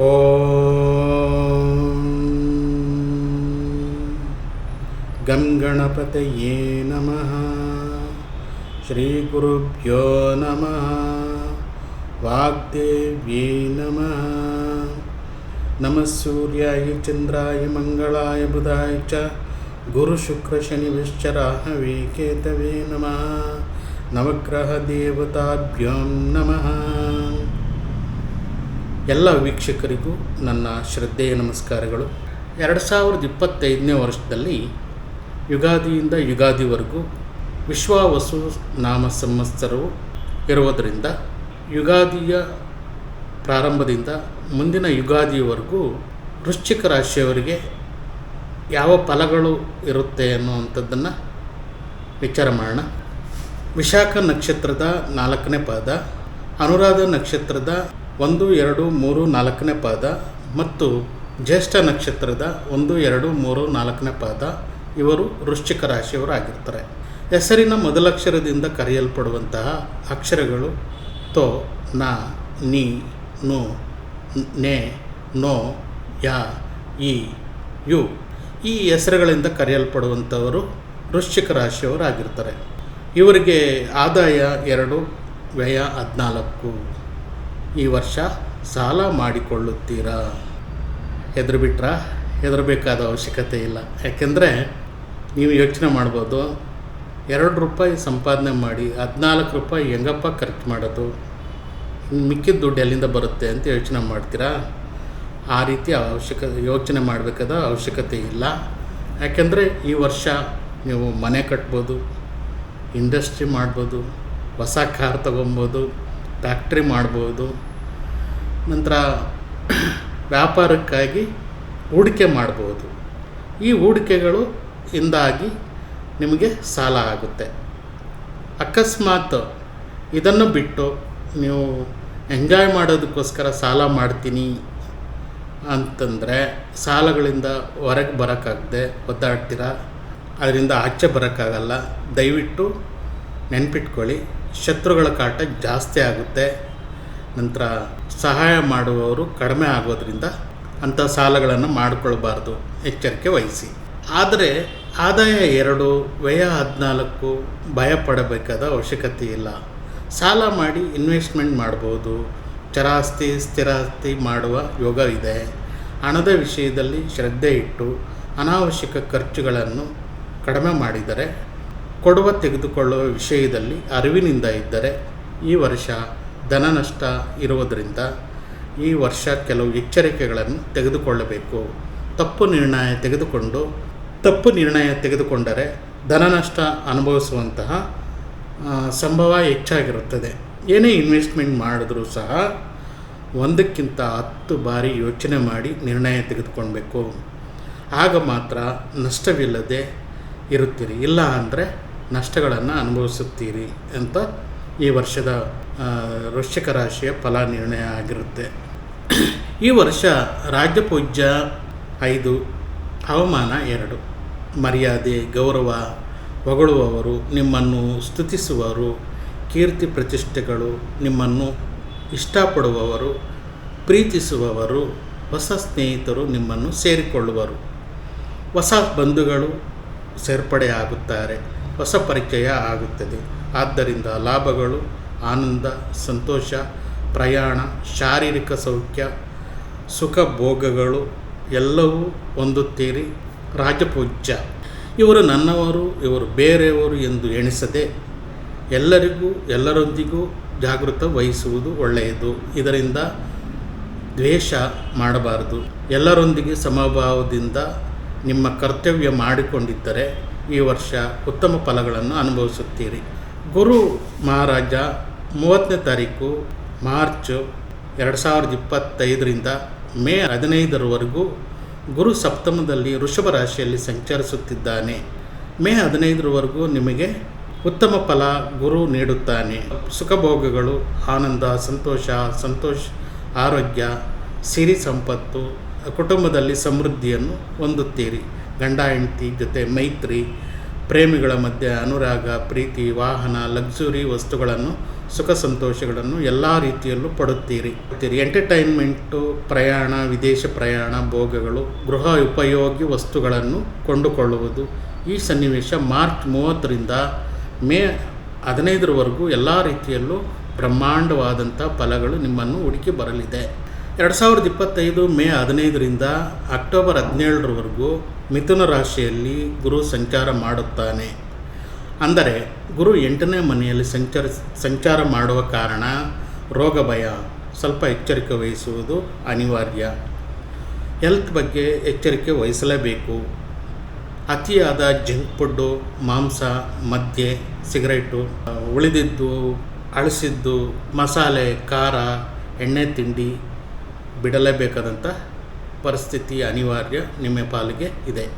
ओ गणपतये नमः श्रीगुरुभ्यो नमः वाग्देव्ये नमः। नमः सूर्याय चन्द्राय मङ्गलाय बुधाय च गुरुशुक्रशनिभिश्च राहवे केतवे नमः। नवग्रहदेवताभ्यां नमः। ಎಲ್ಲ ವೀಕ್ಷಕರಿಗೂ ನನ್ನ ಶ್ರದ್ಧೆಯ ನಮಸ್ಕಾರಗಳು. ಎರಡು ಸಾವಿರದ ಇಪ್ಪತ್ತೈದನೇ ವರ್ಷದಲ್ಲಿ ಯುಗಾದಿಯಿಂದ ಯುಗಾದಿವರೆಗೂ ವಿಶ್ವಾವಸು ನಾಮ ಸಂವತ್ಸರವು ಇರುವುದರಿಂದ ಯುಗಾದಿಯ ಪ್ರಾರಂಭದಿಂದ ಮುಂದಿನ ಯುಗಾದಿಯವರೆಗೂ ವೃಶ್ಚಿಕ ರಾಶಿಯವರಿಗೆ ಯಾವ ಫಲಗಳು ಇರುತ್ತೆ ಅನ್ನುವಂಥದ್ದನ್ನು ವಿಚಾರ ಮಾಡೋಣ. ವಿಶಾಖ ನಕ್ಷತ್ರದ ನಾಲ್ಕನೇ ಪಾದ, ಅನುರಾಧ ನಕ್ಷತ್ರದ ಒಂದು, ಎರಡು, ಮೂರು, ನಾಲ್ಕನೇ ಪಾದ ಮತ್ತು ಜ್ಯೇಷ್ಠ ನಕ್ಷತ್ರದ ಒಂದು, ಎರಡು, ಮೂರು, ನಾಲ್ಕನೇ ಪಾದ ಇವರು ವೃಶ್ಚಿಕ ರಾಶಿಯವರಾಗಿರ್ತಾರೆ. ಹೆಸರಿನ ಮೊದಲಕ್ಷರದಿಂದ ಕರೆಯಲ್ಪಡುವಂತಹ ಅಕ್ಷರಗಳು ತೋ, ನ, ನಿ, ನು, ನೆ, ನೋ, ಯಾ ಇ ಯು ಈ ಹೆಸರುಗಳಿಂದ ಕರೆಯಲ್ಪಡುವಂಥವರು ವೃಶ್ಚಿಕ ರಾಶಿಯವರಾಗಿರ್ತಾರೆ. ಇವರಿಗೆ ಆದಾಯ ಎರಡು, ವ್ಯಯ ಹದಿನಾಲ್ಕು. ಈ ವರ್ಷ ಸಾಲ ಮಾಡಿಕೊಳ್ಳುತ್ತೀರಾ? ಹೆದರು ಬಿಟ್ರಾ ಹೆದರಬೇಕಾದ ಅವಶ್ಯಕತೆ ಇಲ್ಲ. ಯಾಕೆಂದರೆ ನೀವು ಯೋಚನೆ ಮಾಡ್ಬೋದು, ಎರಡು ರೂಪಾಯಿ ಸಂಪಾದನೆ ಮಾಡಿ ಹದಿನಾಲ್ಕು ರೂಪಾಯಿ ಹೆಂಗಪ್ಪ ಖರ್ಚು ಮಾಡೋದು? ಮಿಕ್ಕಿದ ದುಡ್ಡು ಎಲ್ಲಿಂದ ಬರುತ್ತೆ ಅಂತ ಯೋಚನೆ ಮಾಡ್ತೀರಾ? ಆ ರೀತಿ ಅವಶ್ಯಕ, ಯೋಚನೆ ಮಾಡಬೇಕಾದ ಅವಶ್ಯಕತೆ ಇಲ್ಲ. ಯಾಕೆಂದರೆ ಈ ವರ್ಷ ನೀವು ಮನೆ ಕಟ್ಬೋದು, ಇಂಡಸ್ಟ್ರಿ ಮಾಡ್ಬೋದು, ಹೊಸ ಕಾರ್ ತೊಗೊಬೋದು ಫ್ಯಾಕ್ಟ್ರಿ ಮಾಡ್ಬೋದು. ನಂತರ ವ್ಯಾಪಾರಕ್ಕಾಗಿ ಹೂಡಿಕೆ ಮಾಡ್ಬೋದು. ಈ ಹೂಡಿಕೆಗಳು ಇಂದಾಗಿ ನಿಮಗೆ ಸಾಲ ಆಗುತ್ತೆ. ಅಕಸ್ಮಾತ್ ಇದನ್ನು ಬಿಟ್ಟು ನೀವು ಎಂಜಾಯ್ ಮಾಡೋದಕ್ಕೋಸ್ಕರ ಸಾಲ ಮಾಡ್ತೀನಿ ಅಂತಂದರೆ ಸಾಲಗಳಿಂದ ಹೊರಗೆ ಬರೋಕ್ಕಾಗದೆ ಒದ್ದಾಡ್ತೀರಾ? ಅದರಿಂದ ಆಚೆ ಬರೋಕ್ಕಾಗಲ್ಲ. ದಯವಿಟ್ಟು ನೆನ್ಪಿಟ್ಕೊಳ್ಳಿ. ಶತ್ರುಗಳ ಕಾಟ ಜಾಸ್ತಿ ಆಗುತ್ತೆ. ನಂತರ ಸಹಾಯ ಮಾಡುವವರು ಕಡಿಮೆ ಆಗೋದ್ರಿಂದ ಅಂಥ ಸಾಲಗಳನ್ನು ಮಾಡಿಕೊಳ್ಬಾರ್ದು. ಎಚ್ಚರಿಕೆ ವಹಿಸಿ. ಆದರೆ ಆದಾಯ ಎರಡು, ವ್ಯಯ ಹದಿನಾಲ್ಕು ಭಯ ಪಡಬೇಕಾದ ಅವಶ್ಯಕತೆ ಇಲ್ಲ. ಸಾಲ ಮಾಡಿ ಇನ್ವೆಸ್ಟ್ಮೆಂಟ್ ಮಾಡ್ಬೋದು. ಚರಾಸ್ತಿ, ಸ್ಥಿರಾಸ್ತಿ ಮಾಡುವ ಯೋಗ ಇದೆ. ಹಣದ ವಿಷಯದಲ್ಲಿ ಶ್ರದ್ಧೆ ಇಟ್ಟು ಅನಾವಶ್ಯಕ ಖರ್ಚುಗಳನ್ನು ಕಡಿಮೆ ಮಾಡಿದರೆ ಕೊಡುವ ತೆಗೆದುಕೊಳ್ಳುವ ವಿಷಯದಲ್ಲಿ ಅರಿವಿನಿಂದ ಇದ್ದರೆ ಈ ವರ್ಷ ಧನ ನಷ್ಟ ಇರುವುದರಿಂದ ಈ ವರ್ಷ ಕೆಲವು ಎಚ್ಚರಿಕೆಗಳನ್ನು ತೆಗೆದುಕೊಳ್ಳಬೇಕು. ತಪ್ಪು ನಿರ್ಣಯ ತೆಗೆದುಕೊಂಡು, ತಪ್ಪು ನಿರ್ಣಯ ತೆಗೆದುಕೊಂಡರೆ ಧನ ನಷ್ಟ ಅನುಭವಿಸುವಂತಹ ಸಂಭವ ಹೆಚ್ಚಾಗಿರುತ್ತದೆ. ಏನೇ ಇನ್ವೆಸ್ಟ್ಮೆಂಟ್ ಮಾಡಿದ್ರೂ ಸಹ ಒಂದಕ್ಕಿಂತ ಹತ್ತು ಬಾರಿ ಯೋಚನೆ ಮಾಡಿ ನಿರ್ಣಯ ತೆಗೆದುಕೊಳ್ಬೇಕು. ಆಗ ಮಾತ್ರ ನಷ್ಟವಿಲ್ಲದೆ ಇರುತ್ತೀರಿ. ಇಲ್ಲ ಅಂದರೆ ನಷ್ಟಗಳನ್ನು ಅನುಭವಿಸುತ್ತೀರಿ ಅಂತ ಈ ವರ್ಷದ ವೃಶ್ಚಿಕ ರಾಶಿಯ ಫಲ ನಿರ್ಣಯ ಆಗಿರುತ್ತೆ. ಈ ವರ್ಷ ರಾಜ್ಯ ಪೂಜ್ಯ ಐದು, ಹವಾಮಾನ ಎರಡು. ಮರ್ಯಾದೆ, ಗೌರವ ಹೊಗಳುವವರು, ನಿಮ್ಮನ್ನು ಸ್ತುತಿಸುವರು ಕೀರ್ತಿ ಪ್ರತಿಷ್ಠೆಗಳು, ನಿಮ್ಮನ್ನು ಇಷ್ಟಪಡುವವರು, ಪ್ರೀತಿಸುವವರು, ಹೊಸ ಸ್ನೇಹಿತರು ನಿಮ್ಮನ್ನು ಸೇರಿಕೊಳ್ಳುವರು. ಹೊಸ ಬಂಧುಗಳು ಸೇರ್ಪಡೆ ಆಗುತ್ತಾರೆ ಹೊಸ ಪರಿಚಯ ಆಗುತ್ತದೆ. ಆದ್ದರಿಂದ ಲಾಭಗಳು, ಆನಂದ, ಸಂತೋಷ, ಪ್ರಯಾಣ, ಶಾರೀರಿಕ ಸೌಖ್ಯ, ಸುಖ ಭೋಗಗಳು ಎಲ್ಲವೂ ಹೊಂದುತ್ತೀರಿ. ರಾಜಪೂಜ್ಯ, ಇವರು ನನ್ನವರು, ಇವರು ಬೇರೆಯವರು ಎಂದು ಎಣಿಸದೆ ಎಲ್ಲರಿಗೂ, ಎಲ್ಲರೊಂದಿಗೂ ಜಾಗೃತ ವಹಿಸುವುದು ಒಳ್ಳೆಯದು. ಇದರಿಂದ ದ್ವೇಷ ಮಾಡಬಾರದು. ಎಲ್ಲರೊಂದಿಗೆ ಸಮಭಾವದಿಂದ ನಿಮ್ಮ ಕರ್ತವ್ಯ ಮಾಡಿಕೊಂಡಿದ್ದರೆ ಈ ವರ್ಷ ಉತ್ತಮ ಫಲಗಳನ್ನು ಅನುಭವಿಸುತ್ತೀರಿ. ಗುರು ಮಹಾರಾಜ ಮೂವತ್ತನೇ ತಾರೀಕು ಮಾರ್ಚ್ ಎರಡು ಸಾವಿರದ ಇಪ್ಪತ್ತೈದರಿಂದ ಮೇ ಹದಿನೈದರವರೆಗೂ ಗುರು ಸಪ್ತಮದಲ್ಲಿ ವೃಷಭ ರಾಶಿಯಲ್ಲಿ ಸಂಚರಿಸುತ್ತಿದ್ದಾನೆ. ಮೇ ಹದಿನೈದರವರೆಗೂ ನಿಮಗೆ ಉತ್ತಮ ಫಲ ಗುರು ನೀಡುತ್ತಾನೆ. ಸುಖಭೋಗಗಳು ಆನಂದ, ಸಂತೋಷ ಸಂತೋಷ, ಆರೋಗ್ಯ, ಸಿರಿ ಸಂಪತ್ತು, ಕುಟುಂಬದಲ್ಲಿ ಸಮೃದ್ಧಿಯನ್ನು ಹೊಂದುತ್ತೀರಿ. ಗಂಡ, ಹೆಂಡತಿ ಜೊತೆ ಮೈತ್ರಿ, ಪ್ರೇಮಿಗಳ ಮಧ್ಯೆ ಅನುರಾಗ, ಪ್ರೀತಿ, ವಾಹನ ಲಕ್ಸುರಿ ವಸ್ತುಗಳನ್ನು, ಸುಖ ಸಂತೋಷಗಳನ್ನು ಎಲ್ಲ ರೀತಿಯಲ್ಲೂ ಪಡುತ್ತೀರಿ. ಎಂಟರ್ಟೈನ್ಮೆಂಟು ಪ್ರಯಾಣ, ವಿದೇಶ ಪ್ರಯಾಣ, ಭೋಗಗಳು, ಗೃಹ ಉಪಯೋಗಿ ವಸ್ತುಗಳನ್ನು ಕೊಂಡುಕೊಳ್ಳುವುದು. ಈ ಸನ್ನಿವೇಶ ಮಾರ್ಚ್ ಮೂವತ್ತರಿಂದ ಮೇ ಹದಿನೈದರವರೆಗೂ ಎಲ್ಲ ರೀತಿಯಲ್ಲೂ ಬ್ರಹ್ಮಾಂಡವಾದಂಥ ಫಲಗಳು ನಿಮ್ಮನ್ನು ಹುಡುಕಿ ಬರಲಿದೆ. ಎರಡು ಸಾವಿರದ ಇಪ್ಪತ್ತೈದು ಮೇ ಹದಿನೈದರಿಂದ ಅಕ್ಟೋಬರ್ ಹದಿನೇಳರವರೆಗೂ ಮಿಥುನ ರಾಶಿಯಲ್ಲಿ ಗುರು ಸಂಚಾರ ಮಾಡುತ್ತಾನೆ. ಅಂದರೆ ಗುರು ಎಂಟನೇ ಮನೆಯಲ್ಲಿ ಸಂಚಾರ ಸಂಚಾರ ಮಾಡುವ ಕಾರಣ ರೋಗ ಭಯ, ಸ್ವಲ್ಪ ಎಚ್ಚರಿಕೆ ವಹಿಸುವುದು ಅನಿವಾರ್ಯ. ಹೆಲ್ತ್ ಬಗ್ಗೆ ಎಚ್ಚರಿಕೆ ವಹಿಸಲೇಬೇಕು. ಅತಿಯಾದ ಜಂಕ್ ಫುಡ್ಡು, ಮಾಂಸ, ಮದ್ಯ, ಸಿಗರೇಟು, ಉಳಿದಿದ್ದು, ಅಳಿಸಿದ್ದು, ಮಸಾಲೆ, ಖಾರ, ಎಣ್ಣೆ ತಿಂಡಿ ಬಿಡಲೇಬೇಕಾದಂಥ ಪರಿಸ್ಥಿತಿ ಅನಿವಾರ್ಯ ನಿಮ್ಮ ಪಾಲಿಗೆ ಇದೆ.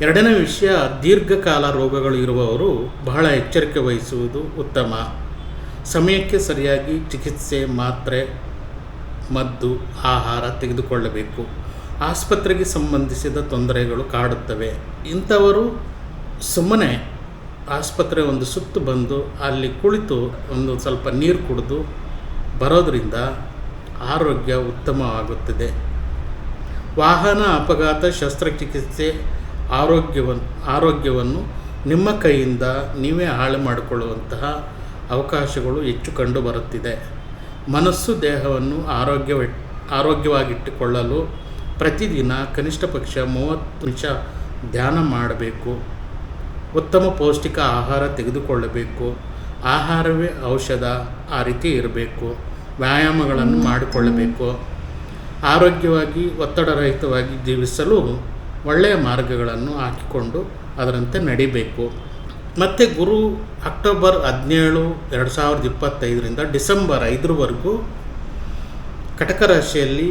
ಎರಡನೇ ವಿಷಯ, ದೀರ್ಘಕಾಲ ರೋಗಗಳು ಇರುವವರು ಬಹಳ ಎಚ್ಚರಿಕೆ ವಹಿಸುವುದು ಉತ್ತಮ. ಸಮಯಕ್ಕೆ ಸರಿಯಾಗಿ ಚಿಕಿತ್ಸೆ, ಮಾತ್ರೆ, ಮದ್ದು, ಆಹಾರ ತೆಗೆದುಕೊಳ್ಳಬೇಕು. ಆಸ್ಪತ್ರೆಗೆ ಸಂಬಂಧಿಸಿದ ತೊಂದರೆಗಳು ಕಾಡುತ್ತವೆ. ಇಂಥವರು ಸುಮ್ಮನೆ ಆಸ್ಪತ್ರೆ ಒಂದು ಸುತ್ತು ಬಂದು ಅಲ್ಲಿ ಕುಳಿತು ಒಂದು ಸ್ವಲ್ಪ ನೀರು ಕುಡಿದು ಬರೋದರಿಂದ ಆರೋಗ್ಯ ಉತ್ತಮವಾಗುತ್ತದೆ. ವಾಹನ ಅಪಘಾತ, ಶಸ್ತ್ರಚಿಕಿತ್ಸೆ, ಆರೋಗ್ಯವನ್ನು ಆರೋಗ್ಯವನ್ನು ನಿಮ್ಮ ಕೈಯಿಂದ ನೀವೇ ಹಾಳು ಮಾಡಿಕೊಳ್ಳುವಂತಹ ಅವಕಾಶಗಳು ಹೆಚ್ಚು ಕಂಡು ಬರುತ್ತಿದೆ. ಮನಸ್ಸು ದೇಹವನ್ನು ಆರೋಗ್ಯ, ಆರೋಗ್ಯವಾಗಿಟ್ಟುಕೊಳ್ಳಲು ಪ್ರತಿದಿನ ಕನಿಷ್ಠ ಪಕ್ಷ ಮೂವತ್ತು ನಿಮಿಷ ಧ್ಯಾನ ಮಾಡಬೇಕು. ಉತ್ತಮ ಪೌಷ್ಟಿಕ ಆಹಾರ ತೆಗೆದುಕೊಳ್ಳಬೇಕು. ಆಹಾರವೇ ಔಷಧ ಆ ರೀತಿ ಇರಬೇಕು. ವ್ಯಾಯಾಮಗಳನ್ನು ಮಾಡಿಕೊಳ್ಳಬೇಕು. ಆರೋಗ್ಯವಾಗಿ, ಒತ್ತಡರಹಿತವಾಗಿ ಜೀವಿಸಲು ಒಳ್ಳೆಯ ಮಾರ್ಗಗಳನ್ನು ಹಾಕಿಕೊಂಡು ಅದರಂತೆ ನಡಿಬೇಕು. ಮತ್ತು ಗುರು ಅಕ್ಟೋಬರ್ ಹದಿನೇಳು, ಎರಡು ಸಾವಿರದ ಇಪ್ಪತ್ತೈದರಿಂದ ಡಿಸೆಂಬರ್ ಐದರವರೆಗೂ ಕಟಕ ರಾಶಿಯಲ್ಲಿ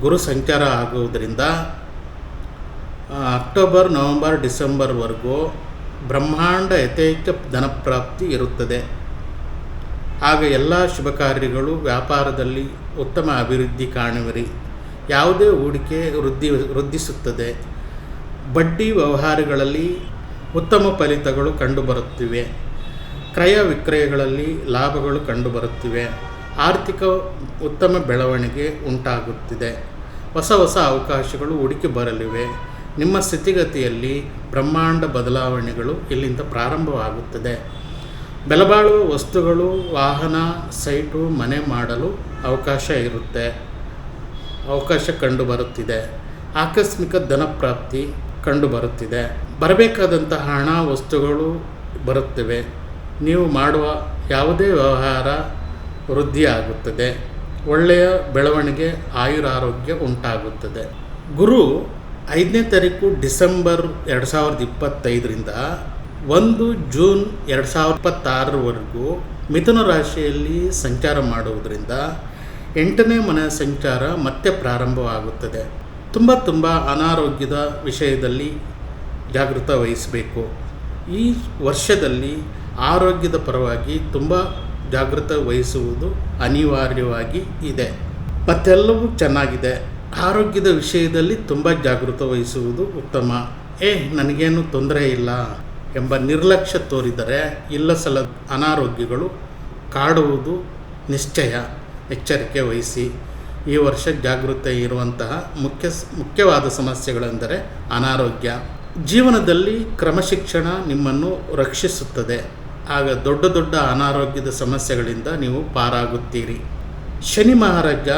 ಗುರು ಸಂಚಾರ ಆಗುವುದರಿಂದ ಅಕ್ಟೋಬರ್, ನವಂಬರ್, ಡಿಸೆಂಬರ್ವರೆಗೂ ಬ್ರಹ್ಮಾಂಡ ಯಥೇಚ್ಛ ಧನಪ್ರಾಪ್ತಿ ಇರುತ್ತದೆ. ಆಗ ಎಲ್ಲ ಶುಭ ಕಾರ್ಯಗಳು ವ್ಯಾಪಾರದಲ್ಲಿ ಉತ್ತಮ ಅಭಿವೃದ್ಧಿ ಕಾಣುವಿರಿ. ಯಾವುದೇ ಹೂಡಿಕೆ ವೃದ್ಧಿ, ವೃದ್ಧಿಸುತ್ತದೆ. ಬಡ್ಡಿ ವ್ಯವಹಾರಗಳಲ್ಲಿ ಉತ್ತಮ ಫಲಿತಗಳು ಕಂಡುಬರುತ್ತಿವೆ. ಕ್ರಯ ವಿಕ್ರಯಗಳಲ್ಲಿ ಲಾಭಗಳು ಕಂಡುಬರುತ್ತಿವೆ. ಆರ್ಥಿಕ ಉತ್ತಮ ಬೆಳವಣಿಗೆ ಉಂಟಾಗುತ್ತಿದೆ. ಹೊಸ ಹೊಸ ಅವಕಾಶಗಳು ಹುಡುಕಿ ಬರಲಿವೆ. ನಿಮ್ಮ ಸ್ಥಿತಿಗತಿಯಲ್ಲಿ ಬ್ರಹ್ಮಾಂಡ ಬದಲಾವಣೆಗಳು ಇಲ್ಲಿಂದ ಪ್ರಾರಂಭವಾಗುತ್ತದೆ. ಬೆಲೆಬಾಳುವ ವಸ್ತುಗಳು, ವಾಹನ, ಸೈಟು, ಮನೆ ಮಾಡಲು ಅವಕಾಶ ಇರುತ್ತೆ. ಅವಕಾಶ ಕಂಡುಬರುತ್ತಿದೆ. ಆಕಸ್ಮಿಕ ಧನಪ್ರಾಪ್ತಿ ಕಂಡುಬರುತ್ತಿದೆ. ಬರಬೇಕಾದಂತಹ ಹಣ, ವಸ್ತುಗಳು ಬರುತ್ತವೆ. ನೀವು ಮಾಡುವ ಯಾವುದೇ ವ್ಯವಹಾರ ವೃದ್ಧಿಯಾಗುತ್ತದೆ. ಒಳ್ಳೆಯ ಬೆಳವಣಿಗೆ, ಆಯುರಾರೋಗ್ಯ ಉಂಟಾಗುತ್ತದೆ. ಗುರು ಐದನೇ ತಾರೀಕು ಡಿಸೆಂಬರ್ ಎರಡು ಸಾವಿರದ ಇಪ್ಪತ್ತೈದರಿಂದ ಒಂದು ಜೂನ್ ಎರಡು ಸಾವಿರದ ಇಪ್ಪತ್ತಾರರವರೆಗೂ ಮಿಥುನ ರಾಶಿಯಲ್ಲಿ ಸಂಚಾರ ಮಾಡುವುದರಿಂದ ಎಂಟನೇ ಮನೆ ಸಂಚಾರ ಮತ್ತೆ ಪ್ರಾರಂಭವಾಗುತ್ತದೆ. ತುಂಬ ತುಂಬ ಅನಾರೋಗ್ಯದ ವಿಷಯದಲ್ಲಿ ಜಾಗೃತ ವಹಿಸಬೇಕು. ಈ ವರ್ಷದಲ್ಲಿ ಆರೋಗ್ಯದ ಪರವಾಗಿ ತುಂಬ ಜಾಗೃತ ವಹಿಸುವುದು ಅನಿವಾರ್ಯವಾಗಿ ಇದೆ. ಮತ್ತೆಲ್ಲವೂ ಚೆನ್ನಾಗಿದೆ. ಆರೋಗ್ಯದ ವಿಷಯದಲ್ಲಿ ತುಂಬ ಜಾಗೃತ ವಹಿಸುವುದು ಉತ್ತಮ. ಏ, ನನಗೇನು ತೊಂದರೆ ಇಲ್ಲ. ಎಂಬ ನಿರ್ಲಕ್ಷ್ಯ ತೋರಿದರೆ ಇಲ್ಲ ಸಲ ಅನಾರೋಗ್ಯಗಳು ಕಾಡುವುದು ನಿಶ್ಚಯ. ಎಚ್ಚರಿಕೆ ವಹಿಸಿ. ಈ ವರ್ಷ ಜಾಗೃತ ಇರುವಂತಹ ಮುಖ್ಯ ಮುಖ್ಯವಾದ ಸಮಸ್ಯೆಗಳೆಂದರೆ ಅನಾರೋಗ್ಯ. ಜೀವನದಲ್ಲಿ ಕ್ರಮಶಿಕ್ಷಣ ನಿಮ್ಮನ್ನು ರಕ್ಷಿಸುತ್ತದೆ. ಆಗ ದೊಡ್ಡ ದೊಡ್ಡ ಅನಾರೋಗ್ಯದ ಸಮಸ್ಯೆಗಳಿಂದ ನೀವು ಪಾರಾಗುತ್ತೀರಿ. ಶನಿ ಮಹಾರಾಜ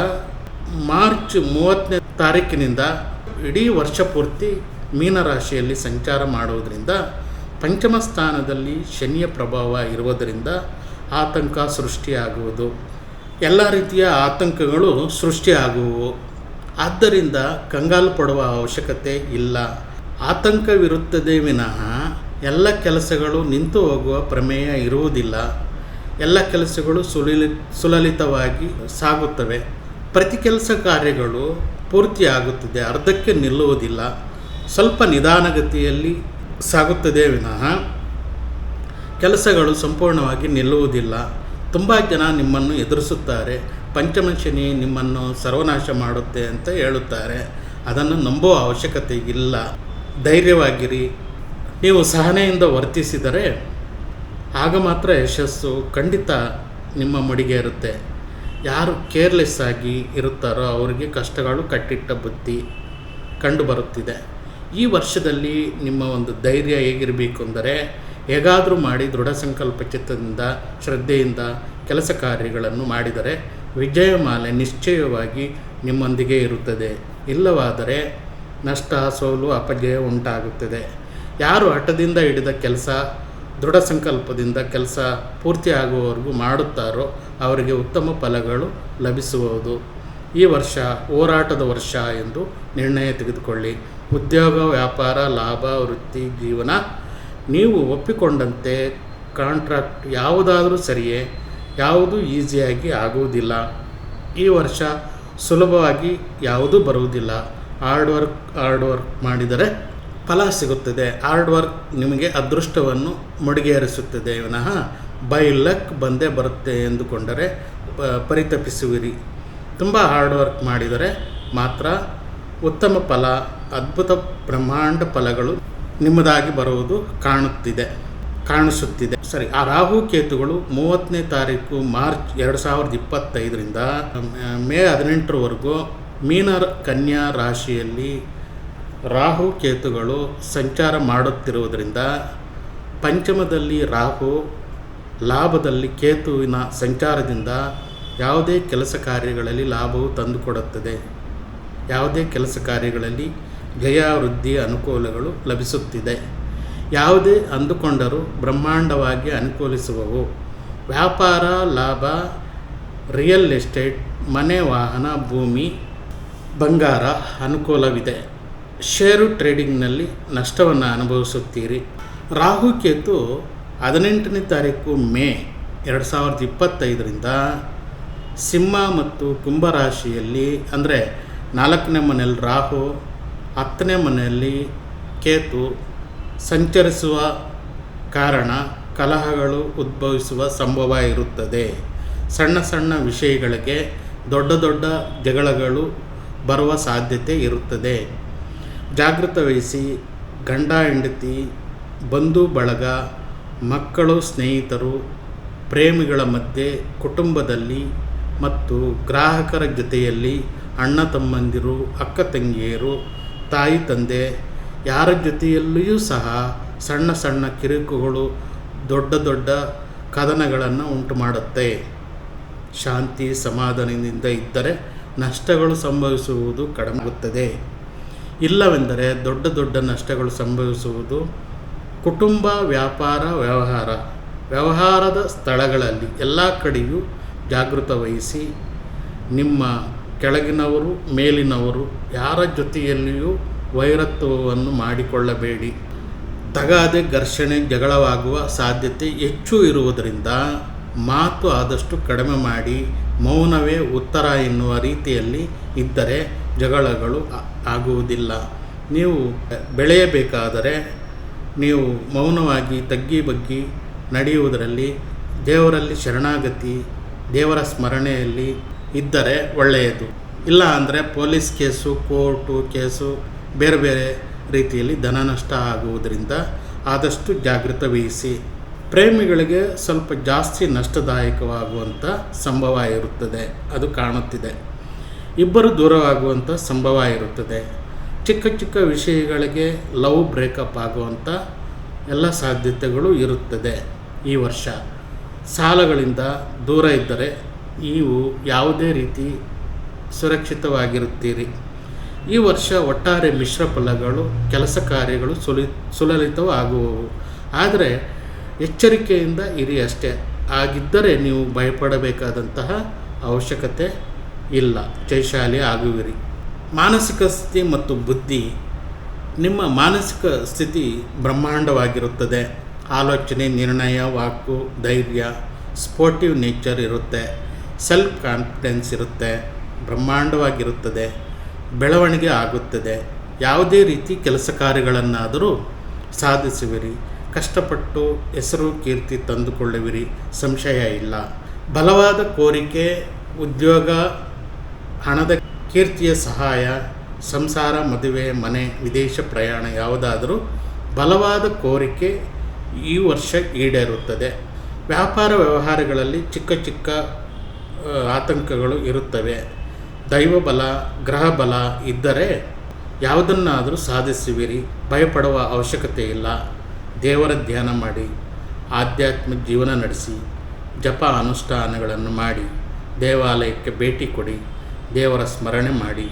ಮಾರ್ಚ್ ಮೂವತ್ತನೇ ತಾರೀಕಿನಿಂದ ಇಡೀ ವರ್ಷ ಪೂರ್ತಿ ಮೀನರಾಶಿಯಲ್ಲಿ ಸಂಚಾರ ಮಾಡುವುದರಿಂದ ಪಂಚಮ ಸ್ಥಾನದಲ್ಲಿ ಶನಿಯ ಪ್ರಭಾವ ಇರುವುದರಿಂದ ಆತಂಕ ಸೃಷ್ಟಿಯಾಗುವುದು. ಎಲ್ಲ ರೀತಿಯ ಆತಂಕಗಳು ಸೃಷ್ಟಿಯಾಗುವು ಆದ್ದರಿಂದ ಕಂಗಾಲು ಪಡುವ ಅವಶ್ಯಕತೆ ಇಲ್ಲ. ಆತಂಕವಿರುತ್ತದೆ ವಿನಃ ಎಲ್ಲ ಕೆಲಸಗಳು ನಿಂತು ಹೋಗುವ ಪ್ರಮೇಯ ಇರುವುದಿಲ್ಲ. ಎಲ್ಲ ಕೆಲಸಗಳು ಸುಲಿಲಿ, ಸುಲಲಿತವಾಗಿ ಸಾಗುತ್ತವೆ. ಪ್ರತಿ ಕೆಲಸ ಕಾರ್ಯಗಳು ಪೂರ್ತಿಯಾಗುತ್ತದೆ. ಅರ್ಧಕ್ಕೆ ನಿಲ್ಲುವುದಿಲ್ಲ. ಸ್ವಲ್ಪ ನಿಧಾನಗತಿಯಲ್ಲಿ ಸಾಗುತ್ತದೆ ವಿನಃ ಕೆಲಸಗಳು ಸಂಪೂರ್ಣವಾಗಿ ನಿಲ್ಲುವುದಿಲ್ಲ. ತುಂಬ ಜನ ನಿಮ್ಮನ್ನು ಎದುರಿಸುತ್ತಾರೆ. ಪಂಚಮಶನಿ ನಿಮ್ಮನ್ನು ಸರ್ವನಾಶ ಮಾಡುತ್ತೆ ಅಂತ ಹೇಳುತ್ತಾರೆ. ಅದನ್ನು ನಂಬುವ ಅವಶ್ಯಕತೆ ಇಲ್ಲ. ಧೈರ್ಯವಾಗಿರಿ. ನೀವು ಸಹನೆಯಿಂದ ವರ್ತಿಸಿದರೆ ಆಗ ಮಾತ್ರ ಯಶಸ್ಸು ಖಂಡಿತ ನಿಮ್ಮ ಮಡಿಗೆ ಇರುತ್ತೆ. ಯಾರು ಕೇರ್ಲೆಸ್ ಆಗಿ ಇರುತ್ತಾರೋ ಅವರಿಗೆ ಕಷ್ಟಗಳು ಕಟ್ಟಿಟ್ಟ ಬುದ್ಧಿ ಕಂಡು ಬರುತ್ತಿದೆ ಈ ವರ್ಷದಲ್ಲಿ ನಿಮ್ಮ ಒಂದು ಧೈರ್ಯ ಹೇಗಿರಬೇಕು ಅಂದರೆ ಹೇಗಾದರೂ ಮಾಡಿ ದೃಢ ಸಂಕಲ್ಪ ಚಿತ್ತದಿಂದ, ಶ್ರದ್ಧೆಯಿಂದ ಕೆಲಸ ಕಾರ್ಯಗಳನ್ನು ಮಾಡಿದರೆ ವಿಜಯಮಾಲೆ ನಿಶ್ಚಯವಾಗಿ ನಿಮ್ಮೊಂದಿಗೆ ಇರುತ್ತದೆ. ಇಲ್ಲವಾದರೆ ನಷ್ಟ, ಸೋಲು, ಅಪಜಯ ಉಂಟಾಗುತ್ತದೆ. ಯಾರು ಹಠದಿಂದ ಹಿಡಿದ ಕೆಲಸ, ದೃಢ ಸಂಕಲ್ಪದಿಂದ ಕೆಲಸ ಪೂರ್ತಿ ಆಗುವವರೆಗೂ ಮಾಡುತ್ತಾರೋ ಅವರಿಗೆ ಉತ್ತಮ ಫಲಗಳು ಲಭಿಸುವುದು. ಈ ವರ್ಷ ಹೋರಾಟದ ವರ್ಷ ಎಂದು ನಿರ್ಣಯ ತೆಗೆದುಕೊಳ್ಳಿ. ಉದ್ಯೋಗ, ವ್ಯಾಪಾರ, ಲಾಭ, ವೃತ್ತಿ, ಜೀವನ ನೀವು ಒಪ್ಪಿಕೊಂಡಂತೆ ಕಾಂಟ್ರಾಕ್ಟ್ ಯಾವುದಾದರೂ ಸರಿಯೇ, ಯಾವುದು ಈಸಿಯಾಗಿ ಆಗುವುದಿಲ್ಲ. ಈ ವರ್ಷ ಸುಲಭವಾಗಿ ಯಾವುದೂ ಬರುವುದಿಲ್ಲ. ಹಾರ್ಡ್ ವರ್ಕ್ ಹಾರ್ಡ್ ವರ್ಕ್ ಮಾಡಿದರೆ ಫಲ ಸಿಗುತ್ತದೆ. ಹಾರ್ಡ್ ವರ್ಕ್ ನಿಮಗೆ ಅದೃಷ್ಟವನ್ನು ಮುಡಿಗೇರಿಸುತ್ತದೆ. ವಿನಃ ಬೈ ಲಕ್ ಬಂದೇ ಬರುತ್ತೆ ಎಂದುಕೊಂಡರೆ ಪರಿತಪಿಸುವಿರಿ. ತುಂಬ ಹಾರ್ಡ್ ವರ್ಕ್ ಮಾಡಿದರೆ ಮಾತ್ರ ಉತ್ತಮ ಫಲ, ಅದ್ಭುತ ಬ್ರಹ್ಮಾಂಡ ಫಲಗಳು ನಿಮ್ಮದಾಗಿ ಬರುವುದು ಕಾಣುತ್ತಿದೆ, ಕಾಣಿಸುತ್ತಿದೆ. ಸರಿ, ಆ ರಾಹು ಕೇತುಗಳು ಮೂವತ್ತನೇ ತಾರೀಕು ಮಾರ್ಚ್ ಎರಡು ಸಾವಿರದ ಇಪ್ಪತ್ತೈದರಿಂದ, ಮೇ ಹದಿನೆಂಟರವರೆಗೂ ಮೀನ ಕನ್ಯಾ ರಾಶಿಯಲ್ಲಿ ರಾಹು ಕೇತುಗಳು ಸಂಚಾರ ಮಾಡುತ್ತಿರುವುದರಿಂದ ಪಂಚಮದಲ್ಲಿ ರಾಹು, ಲಾಭದಲ್ಲಿ ಕೇತುವಿನ ಸಂಚಾರದಿಂದ ಯಾವುದೇ ಕೆಲಸ ಕಾರ್ಯಗಳಲ್ಲಿ ಲಾಭವು ತಂದುಕೊಡುತ್ತದೆ. ಯಾವುದೇ ಕೆಲಸ ಕಾರ್ಯಗಳಲ್ಲಿ ಗಯಾವೃದ್ಧಿಯ ವೃದ್ಧಿ ಅನುಕೂಲಗಳು ಲಭಿಸುತ್ತಿದೆ. ಯಾವುದೇ ಅಂದುಕೊಂಡರೂ ಬ್ರಹ್ಮಾಂಡವಾಗಿ ಅನುಕೂಲಿಸುವವು. ವ್ಯಾಪಾರ, ಲಾಭ, ರಿಯಲ್ ಎಸ್ಟೇಟ್, ಮನೆ, ವಾಹನ, ಭೂಮಿ, ಬಂಗಾರ ಅನುಕೂಲವಿದೆ. ಷೇರು ಟ್ರೇಡಿಂಗ್ನಲ್ಲಿ ನಷ್ಟವನ್ನು ಅನುಭವಿಸುತ್ತೀರಿ. ರಾಹು ಕೇತು ಹದಿನೆಂಟನೇ ತಾರೀಕು ಮೇ ಎರಡು ಸಾವಿರದ ಇಪ್ಪತ್ತೈದರಿಂದ ಸಿಂಹ ಮತ್ತು ಕುಂಭರಾಶಿಯಲ್ಲಿ ಅಂದರೆ ನಾಲ್ಕನೇ ಮನೆಯಲ್ಲಿ ರಾಹು, ಹತ್ತನೇ ಮನೆಯಲ್ಲಿ ಕೇತು. ಸಂಚರಿಸುವ ಕಾರಣ ಕಲಹಗಳು ಉದ್ಭವಿಸುವ ಸಂಭವ ಇರುತ್ತದೆ. ಸಣ್ಣ ಸಣ್ಣ ವಿಷಯಗಳಿಗೆ ದೊಡ್ಡ ದೊಡ್ಡ ಜಗಳಗಳು ಬರುವ ಸಾಧ್ಯತೆ ಇರುತ್ತದೆ. ಜಾಗೃತ ವಹಿಸಿ, ಗಂಡ, ಹೆಂಡತಿ, ಬಂಧು, ಬಳಗ, ಮಕ್ಕಳು, ಸ್ನೇಹಿತರು, ಪ್ರೇಮಿಗಳ ಮಧ್ಯೆ ಕುಟುಂಬದಲ್ಲಿ ಮತ್ತು ಗ್ರಾಹಕರ ಜೊತೆಯಲ್ಲಿ ಅಣ್ಣ ತಮ್ಮಂದಿರು, ಅಕ್ಕ ತಂಗಿಯರು, ತಾಯಿ ತಂದೆ, ಯಾರ ಜೊತೆಯಲ್ಲಿಯೂ ಸಹ ಸಣ್ಣ ಸಣ್ಣ ಕಿರುಕುಗಳು, ದೊಡ್ಡ ದೊಡ್ಡ ಕದನಗಳನ್ನು ಉಂಟು ಮಾಡುತ್ತೆ. ಶಾಂತಿ ಸಮಾಧಾನದಿಂದ ಇದ್ದರೆ ನಷ್ಟಗಳು ಸಂಭವಿಸುವುದು ಕಡಿಮೆಯಾಗುತ್ತದೆ ಇಲ್ಲವೆಂದರೆ ದೊಡ್ಡ ದೊಡ್ಡ ನಷ್ಟಗಳು ಸಂಭವಿಸುವುದು ಕುಟುಂಬ, ವ್ಯಾಪಾರ, ವ್ಯವಹಾರ, ವ್ಯವಹಾರದ ಸ್ಥಳಗಳಲ್ಲಿ ಎಲ್ಲ ಕಡೆಯೂ ಜಾಗೃತ ವಹಿಸಿ ನಿಮ್ಮ ಕೆಳಗಿನವರು, ಮೇಲಿನವರು ಯಾರ ಜೊತೆಯಲ್ಲಿಯೂ ವೈರತ್ವವನ್ನು ಮಾಡಿಕೊಳ್ಳಬೇಡಿ. ತಗಾದೆ ಘರ್ಷಣೆ ಜಗಳವಾಗುವ ಸಾಧ್ಯತೆ ಹೆಚ್ಚು ಇರುವುದರಿಂದ ಮಾತು ಆದಷ್ಟು ಕಡಿಮೆ ಮಾಡಿ, ಮೌನವೇ ಉತ್ತರ ಎನ್ನುವ ರೀತಿಯಲ್ಲಿ ಇದ್ದರೆ ಜಗಳಗಳು ಆಗುವುದಿಲ್ಲ. ನೀವು ಬೆಳೆಯಬೇಕಾದರೆ ನೀವು ಮೌನವಾಗಿ ತಗ್ಗಿ ಬಗ್ಗಿ ನಡೆಯುವುದರಲ್ಲಿ ದೇವರಲ್ಲಿ ಶರಣಾಗತಿ, ದೇವರ ಸ್ಮರಣೆಯಲ್ಲಿ ಇದ್ದರೆ ಒಳ್ಳೆಯದು. ಇಲ್ಲ ಅಂದರೆ ಪೊಲೀಸ್ ಕೇಸು, ಕೋರ್ಟು ಕೇಸು ಬೇರೆ ಬೇರೆ ರೀತಿಯಲ್ಲಿ ಧನ ನಷ್ಟ ಆಗುವುದರಿಂದ ಆದಷ್ಟು ಜಾಗೃತ ವಹಿಸಿ. ಪ್ರೇಮಿಗಳಿಗೆ ಸ್ವಲ್ಪ ಜಾಸ್ತಿ ನಷ್ಟದಾಯಕವಾಗುವಂಥ ಸಂಭವ ಇರುತ್ತದೆ. ಅದು ಕಾಣುತ್ತಿದೆ. ಇಬ್ಬರು ದೂರವಾಗುವಂಥ ಸಂಭವ ಇರುತ್ತದೆ. ಚಿಕ್ಕ ಚಿಕ್ಕ ವಿಷಯಗಳಿಗೆ ಲವ್ ಬ್ರೇಕಪ್ ಆಗುವಂಥ ಎಲ್ಲ ಸಾಧ್ಯತೆಗಳು ಇರುತ್ತದೆ ಈ ವರ್ಷ. ಸಾಲಗಳಿಂದ ದೂರ ಇದ್ದರೆ ನೀವು ಯಾವುದೇ ರೀತಿ ಸುರಕ್ಷಿತವಾಗಿರುತ್ತೀರಿ. ಈ ವರ್ಷ ಒಟ್ಟಾರೆ ಮಿಶ್ರ ಫಲಗಳು, ಕೆಲಸ ಕಾರ್ಯಗಳು ಸುಲಿ, ಸುಲಲಿತವಾಗುವವು. ಆದರೆ ಎಚ್ಚರಿಕೆಯಿಂದ ಇರಿ ಅಷ್ಟೇ. ಆಗಿದ್ದರೆ ನೀವು ಭಯಪಡಬೇಕಾದಂತಹ ಅವಶ್ಯಕತೆ ಇಲ್ಲ. ಜೈಶಾಲಿ ಆಗುವಿರಿ. ಮಾನಸಿಕ ಸ್ಥಿತಿ ಮತ್ತು ಬುದ್ಧಿ. ನಿಮ್ಮ ಮಾನಸಿಕ ಸ್ಥಿತಿ ಬ್ರಹ್ಮಾಂಡವಾಗಿರುತ್ತದೆ. ಆಲೋಚನೆ, ನಿರ್ಣಯ, ವಾಕು, ಧೈರ್ಯ ಸ್ಪೋರ್ಟಿವ್ ನೇಚರ್ ಇರುತ್ತೆ. ಸೆಲ್ಫ್ ಕಾನ್ಫಿಡೆನ್ಸ್ ಇರುತ್ತೆ, ಬ್ರಹ್ಮಾಂಡವಾಗಿರುತ್ತದೆ, ಬೆಳವಣಿಗೆ ಆಗುತ್ತದೆ. ಯಾವುದೇ ರೀತಿ ಕೆಲಸ ಕಾರ್ಯಗಳನ್ನಾದರೂ ಸಾಧಿಸುವಿರಿ. ಕಷ್ಟಪಟ್ಟು ಹೆಸರು ಕೀರ್ತಿ ತಂದುಕೊಳ್ಳುವಿರಿ. ಸಂಶಯ ಇಲ್ಲ. ಬಲವಾದ ಕೋರಿಕೆ, ಉದ್ಯೋಗ, ಹಣದ ಕೀರ್ತಿಯ ಸಹಾಯ, ಸಂಸಾರ, ಮದುವೆ, ಮನೆ, ವಿದೇಶ ಪ್ರಯಾಣ ಯಾವುದಾದರೂ ಬಲವಾದ ಕೋರಿಕೆ ಈ ವರ್ಷ ಈಡೇರುತ್ತದೆ. ವ್ಯಾಪಾರ ವ್ಯವಹಾರಗಳಲ್ಲಿ ಚಿಕ್ಕ ಚಿಕ್ಕ ಆತಂಕಗಳು ಇರುತ್ತವೆ. ದೈವ ಬಲ ಗ್ರಹ ಬಲ ಇದ್ದರೆ ಯಾವುದನ್ನಾದರೂ ಸಾಧಿಸುವಿರಿ. ಭಯಪಡುವ ಅವಶ್ಯಕತೆ ಇಲ್ಲ. ದೇವರ ಧ್ಯಾನ ಮಾಡಿ. ಆಧ್ಯಾತ್ಮಿಕ ಜೀವನ ನಡೆಸಿ. ಜಪ ಅನುಷ್ಠಾನಗಳನ್ನು ಮಾಡಿ. ದೇವಾಲಯಕ್ಕೆ ಭೇಟಿ ಕೊಡಿ. ದೇವರ ಸ್ಮರಣೆ ಮಾಡಿ.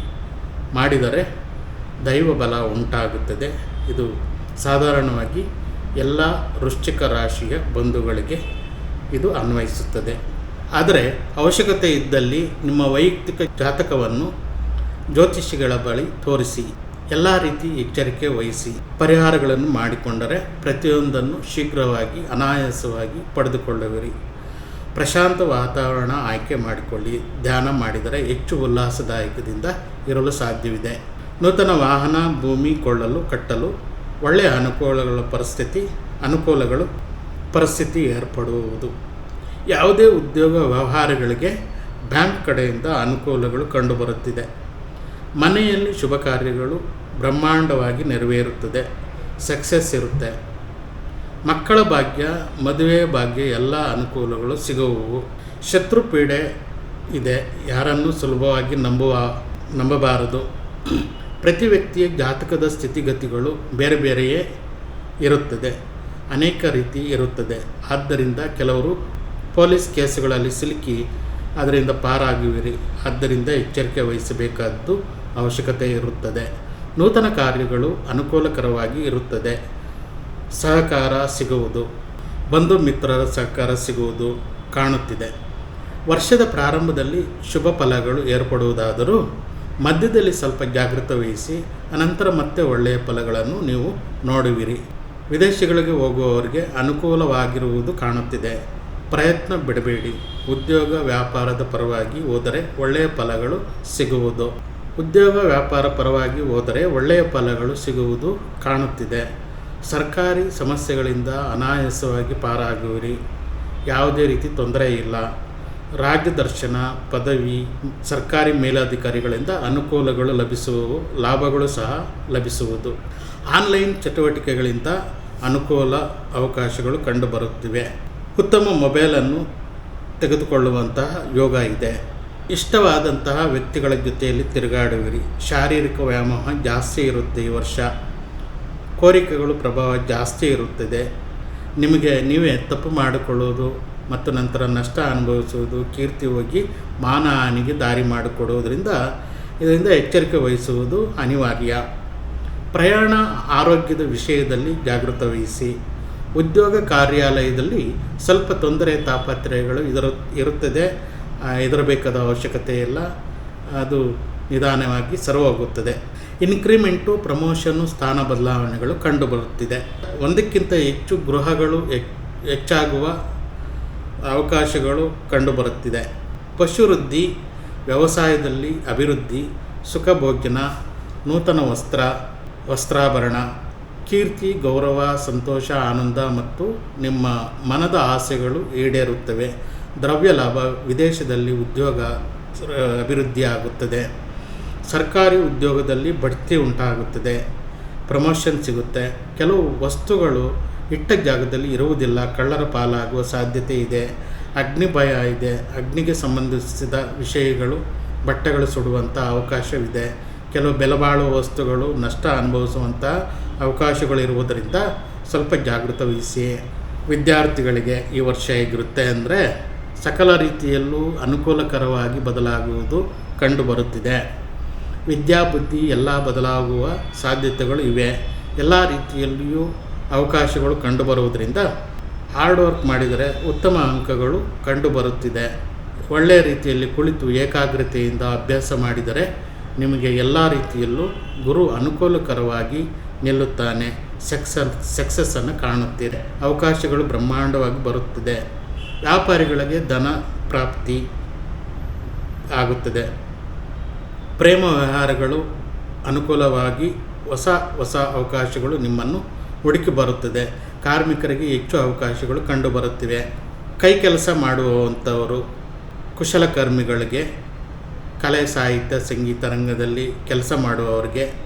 ಮಾಡಿದರೆ ದೈವ ಬಲ ಉಂಟಾಗುತ್ತದೆ. ಇದು ಸಾಧಾರಣವಾಗಿ ಎಲ್ಲ ವೃಶ್ಚಿಕ ರಾಶಿಯ ಬಂಧುಗಳಿಗೆ ಇದು ಅನ್ವಯಿಸುತ್ತದೆ. ಆದರೆ ಅವಶ್ಯಕತೆ ಇದ್ದಲ್ಲಿ ನಿಮ್ಮ ವೈಯಕ್ತಿಕ ಜಾತಕವನ್ನು ಜ್ಯೋತಿಷಿಗಳ ಬಳಿ ತೋರಿಸಿ, ಎಲ್ಲ ರೀತಿ ಎಚ್ಚರಿಕೆ ವಹಿಸಿ, ಪರಿಹಾರಗಳನ್ನು ಮಾಡಿಕೊಂಡರೆ ಪ್ರತಿಯೊಂದನ್ನು ಶೀಘ್ರವಾಗಿ ಅನಾಯಾಸವಾಗಿ ಪಡೆದುಕೊಳ್ಳುವಿರಿ. ಪ್ರಶಾಂತ ವಾತಾವರಣ ಆಯ್ಕೆ ಮಾಡಿಕೊಳ್ಳಿ. ಧ್ಯಾನ ಮಾಡಿದರೆ ಹೆಚ್ಚು ಉಲ್ಲಾಸದಾಯಕದಿಂದ ಇರಲು ಸಾಧ್ಯವಿದೆ. ನೂತನ ವಾಹನ, ಭೂಮಿ ಕೊಳ್ಳಲು, ಕಟ್ಟಲು, ಒಳ್ಳೆಯ ಅನುಕೂಲಗಳ ಪರಿಸ್ಥಿತಿ, ಅನುಕೂಲಗಳು, ಪರಿಸ್ಥಿತಿ ಏರ್ಪಡುವುದು. ಯಾವುದೇ ಉದ್ಯೋಗ ವ್ಯವಹಾರಗಳಿಗೆ ಬ್ಯಾಂಕ್ ಕಡೆಯಿಂದ ಅನುಕೂಲಗಳು ಕಂಡುಬರುತ್ತಿದೆ. ಮನೆಯಲ್ಲಿ ಶುಭ ಕಾರ್ಯಗಳು ಬ್ರಹ್ಮಾಂಡವಾಗಿ ನೆರವೇರುತ್ತದೆ, ಸಕ್ಸಸ್ ಇರುತ್ತೆ. ಮಕ್ಕಳ ಭಾಗ್ಯ, ಮದುವೆ ಭಾಗ್ಯ ಎಲ್ಲ ಅನುಕೂಲಗಳು ಸಿಗುವವು. ಶತ್ರು ಪೀಡೆ ಇದೆ, ಯಾರನ್ನು ಸುಲಭವಾಗಿ ನಂಬುವ, ನಂಬಬಾರದು. ಪ್ರತಿ ವ್ಯಕ್ತಿಯ ಜಾತಕದ ಸ್ಥಿತಿಗತಿಗಳು ಬೇರೆ ಬೇರೆಯೇ ಇರುತ್ತದೆ, ಅನೇಕ ರೀತಿ ಇರುತ್ತದೆ. ಆದ್ದರಿಂದ ಕೆಲವರು ಪೊಲೀಸ್ ಕೇಸುಗಳಲ್ಲಿ ಸಿಲುಕಿ ಅದರಿಂದ ಪಾರಾಗುವಿರಿ. ಆದ್ದರಿಂದ ಎಚ್ಚರಿಕೆ ವಹಿಸಬೇಕಾದ್ದು ಅವಶ್ಯಕತೆ ಇರುತ್ತದೆ. ನೂತನ ಕಾರ್ಯಗಳು ಅನುಕೂಲಕರವಾಗಿ ಇರುತ್ತದೆ. ಸಹಕಾರ ಸಿಗುವುದು. ಬಂಧು ಮಿತ್ರರ ಸಹಕಾರ ಸಿಗುವುದು ಕಾಣುತ್ತಿದೆ. ವರ್ಷದ ಪ್ರಾರಂಭದಲ್ಲಿ ಶುಭ ಫಲಗಳು ಏರ್ಪಡುವುದಾದರೂ ಮಧ್ಯದಲ್ಲಿ ಸ್ವಲ್ಪ ಜಾಗೃತ ವಹಿಸಿ, ಅನಂತರ ಮತ್ತೆ ಒಳ್ಳೆಯ ಫಲಗಳನ್ನು ನೀವು ನೋಡುವಿರಿ. ವಿದೇಶಗಳಿಗೆ ಹೋಗುವವರಿಗೆ ಅನುಕೂಲವಾಗಿರುವುದು ಕಾಣುತ್ತಿದೆ. ಪ್ರಯತ್ನ ಬಿಡಬೇಡಿ. ಉದ್ಯೋಗ ವ್ಯಾಪಾರದ ಪರವಾಗಿ ಹೋದರೆ ಒಳ್ಳೆಯ ಫಲಗಳು ಸಿಗುವುದು. ಉದ್ಯೋಗ ವ್ಯಾಪಾರ ಪರವಾಗಿ ಹೋದರೆ ಒಳ್ಳೆಯ ಫಲಗಳು ಸಿಗುವುದು ಕಾಣುತ್ತಿದೆ. ಸರ್ಕಾರಿ ಸಮಸ್ಯೆಗಳಿಂದ ಅನಾಯಾಸವಾಗಿ ಪಾರಾಗುವಿರಿ. ಯಾವುದೇ ರೀತಿ ತೊಂದರೆ ಇಲ್ಲ ರಾಜ್ಯ ದರ್ಶನ ಪದವಿ, ಸರ್ಕಾರಿ ಮೇಲಾಧಿಕಾರಿಗಳಿಂದ ಅನುಕೂಲಗಳು ಲಭಿಸುವವು, ಲಾಭಗಳು ಸಹ ಲಭಿಸುವುದು. ಆನ್ಲೈನ್ ಚಟುವಟಿಕೆಗಳಿಂದ ಅನುಕೂಲ ಅವಕಾಶಗಳು ಕಂಡುಬರುತ್ತಿವೆ. ಉತ್ತಮ ಮೊಬೈಲನ್ನು ತೆಗೆದುಕೊಳ್ಳುವಂತಹ ಯೋಗ ಇದೆ. ಇಷ್ಟವಾದಂತಹ ವ್ಯಕ್ತಿಗಳ ಜೊತೆಯಲ್ಲಿ ತಿರುಗಾಡುವಿರಿ. ಶಾರೀರಿಕ ವ್ಯಾಯಾಮ ಜಾಸ್ತಿ ಇರುತ್ತೆ ಈ ವರ್ಷ. ಕೋರಿಕೆಗಳು ಪ್ರಭಾವ ಜಾಸ್ತಿ ಇರುತ್ತದೆ. ನಿಮಗೆ ನೀವೇ ತಪ್ಪು ಮಾಡಿಕೊಳ್ಳುವುದು ಮತ್ತು ನಂತರ ನಷ್ಟ ಅನುಭವಿಸುವುದು, ಕೀರ್ತಿ ಹೋಗಿ ಮಾನಹಾನಿಗೆ ದಾರಿ ಮಾಡಿಕೊಡುವುದರಿಂದ ಇದರಿಂದ ಎಚ್ಚರಿಕೆ ವಹಿಸುವುದು ಅನಿವಾರ್ಯ. ಪ್ರಯಾಣ ಆರೋಗ್ಯದ ವಿಷಯದಲ್ಲಿ ಜಾಗೃತ ವಹಿಸಿ ಉದ್ಯೋಗ ಕಾರ್ಯಾಲಯದಲ್ಲಿ ಸ್ವಲ್ಪ ತೊಂದರೆ ತಾಪತ್ರಯಗಳು ಇದರ ಇರುತ್ತದೆ. ಹೆದರಬೇಕಾದ ಅವಶ್ಯಕತೆ ಇಲ್ಲ. ಅದು ನಿಧಾನವಾಗಿ ಸರ್ವಾಗುತ್ತದೆ. ಇನ್ಕ್ರಿಮೆಂಟು ಪ್ರಮೋಷನ್ನು ಸ್ಥಾನ ಬದಲಾವಣೆಗಳು ಕಂಡುಬರುತ್ತಿದೆ. ಒಂದಕ್ಕಿಂತ ಹೆಚ್ಚು ಗೃಹಗಳು ಹೆಚ್- ಹೆಚ್ಚಾಗುವ ಅವಕಾಶಗಳು ಕಂಡುಬರುತ್ತಿದೆ. ಪಶುವೃದ್ಧಿ, ವ್ಯವಸಾಯದಲ್ಲಿ ಅಭಿವೃದ್ಧಿ, ಸುಖಭೋಜನ, ನೂತನ ವಸ್ತ್ರ, ವಸ್ತ್ರಾಭರಣ ಕೀರ್ತಿ, ಗೌರವ, ಸಂತೋಷ, ಆನಂದ ಮತ್ತು ನಿಮ್ಮ ಮನದ ಆಸೆಗಳು ಈಡೇರುತ್ತವೆ. ದ್ರವ್ಯ ಲಾಭ ವಿದೇಶದಲ್ಲಿ ಉದ್ಯೋಗ ಅಭಿವೃದ್ಧಿಯಾಗುತ್ತದೆ. ಸರ್ಕಾರಿ ಉದ್ಯೋಗದಲ್ಲಿ ಬಡ್ತಿ ಉಂಟಾಗುತ್ತದೆ. ಪ್ರಮೋಷನ್ ಸಿಗುತ್ತೆ. ಕೆಲವು ವಸ್ತುಗಳು ಇಟ್ಟ ಜಾಗದಲ್ಲಿ ಇರುವುದಿಲ್ಲ. ಕಳ್ಳರ ಪಾಲಾಗುವ ಸಾಧ್ಯತೆ ಇದೆ. ಅಗ್ನಿ ಭಯ ಇದೆ. ಅಗ್ನಿಗೆ ಸಂಬಂಧಿಸಿದ ವಿಷಯಗಳು, ಬಟ್ಟೆಗಳು ಸುಡುವಂಥ ಅವಕಾಶವಿದೆ. ಕೆಲವು ಬೆಲೆಬಾಳುವ ವಸ್ತುಗಳು ನಷ್ಟ ಅನುಭವಿಸುವಂಥ ಅವಕಾಶಗಳಿರುವುದರಿಂದ ಸ್ವಲ್ಪ ಜಾಗೃತ ವಹಿಸಿ ವಿದ್ಯಾರ್ಥಿಗಳಿಗೆ ಈ ವರ್ಷ ಹೇಗಿರುತ್ತೆ ಅಂದರೆ ಸಕಲ ರೀತಿಯಲ್ಲೂ ಅನುಕೂಲಕರವಾಗಿ ಬದಲಾಗುವುದು ಕಂಡುಬರುತ್ತಿದೆ ವಿದ್ಯಾಬುದ್ಧಿ ಎಲ್ಲ ಬದಲಾಗುವ ಸಾಧ್ಯತೆಗಳು ಇವೆ. ಎಲ್ಲ ರೀತಿಯಲ್ಲಿಯೂ ಅವಕಾಶಗಳು ಕಂಡುಬರುವುದರಿಂದ ಹಾರ್ಡ್ ವರ್ಕ್ ಮಾಡಿದರೆ ಉತ್ತಮ ಅಂಕಗಳು ಕಂಡುಬರುತ್ತಿದೆ ಒಳ್ಳೆಯ ರೀತಿಯಲ್ಲಿ ಕುಳಿತು ಏಕಾಗ್ರತೆಯಿಂದ ಅಭ್ಯಾಸ ಮಾಡಿದರೆ ನಿಮಗೆ ಎಲ್ಲ ರೀತಿಯಲ್ಲೂ ಗುರು ಅನುಕೂಲಕರವಾಗಿ ನಿಲ್ಲುತ್ತಾನೆ. ಸಕ್ಸಸ್ ಸಕ್ಸಸ್ಸನ್ನು ಕಾಣುತ್ತೀರಿ. ಅವಕಾಶಗಳು ಬ್ರಹ್ಮಾಂಡವಾಗಿ ಬರುತ್ತಿದೆ. ವ್ಯಾಪಾರಿಗಳಿಗೆ ಧನ ಪ್ರಾಪ್ತಿ ಆಗುತ್ತದೆ. ಪ್ರೇಮ ವ್ಯವಹಾರಗಳು ಅನುಕೂಲವಾಗಿ ಹೊಸ ಹೊಸ ಅವಕಾಶಗಳು ನಿಮ್ಮನ್ನು ಹುಡುಕಿ ಬರುತ್ತದೆ. ಕಾರ್ಮಿಕರಿಗೆ ಹೆಚ್ಚು ಅವಕಾಶಗಳು ಕಂಡುಬರುತ್ತಿವೆ. ಕೈ ಕೆಲಸ ಮಾಡುವಂಥವರು, ಕುಶಲಕರ್ಮಿಗಳಿಗೆ ಕಲೆ, ಸಾಹಿತ್ಯ, ಸಂಗೀತ ರಂಗದಲ್ಲಿ ಕೆಲಸ ಮಾಡುವವರಿಗೆ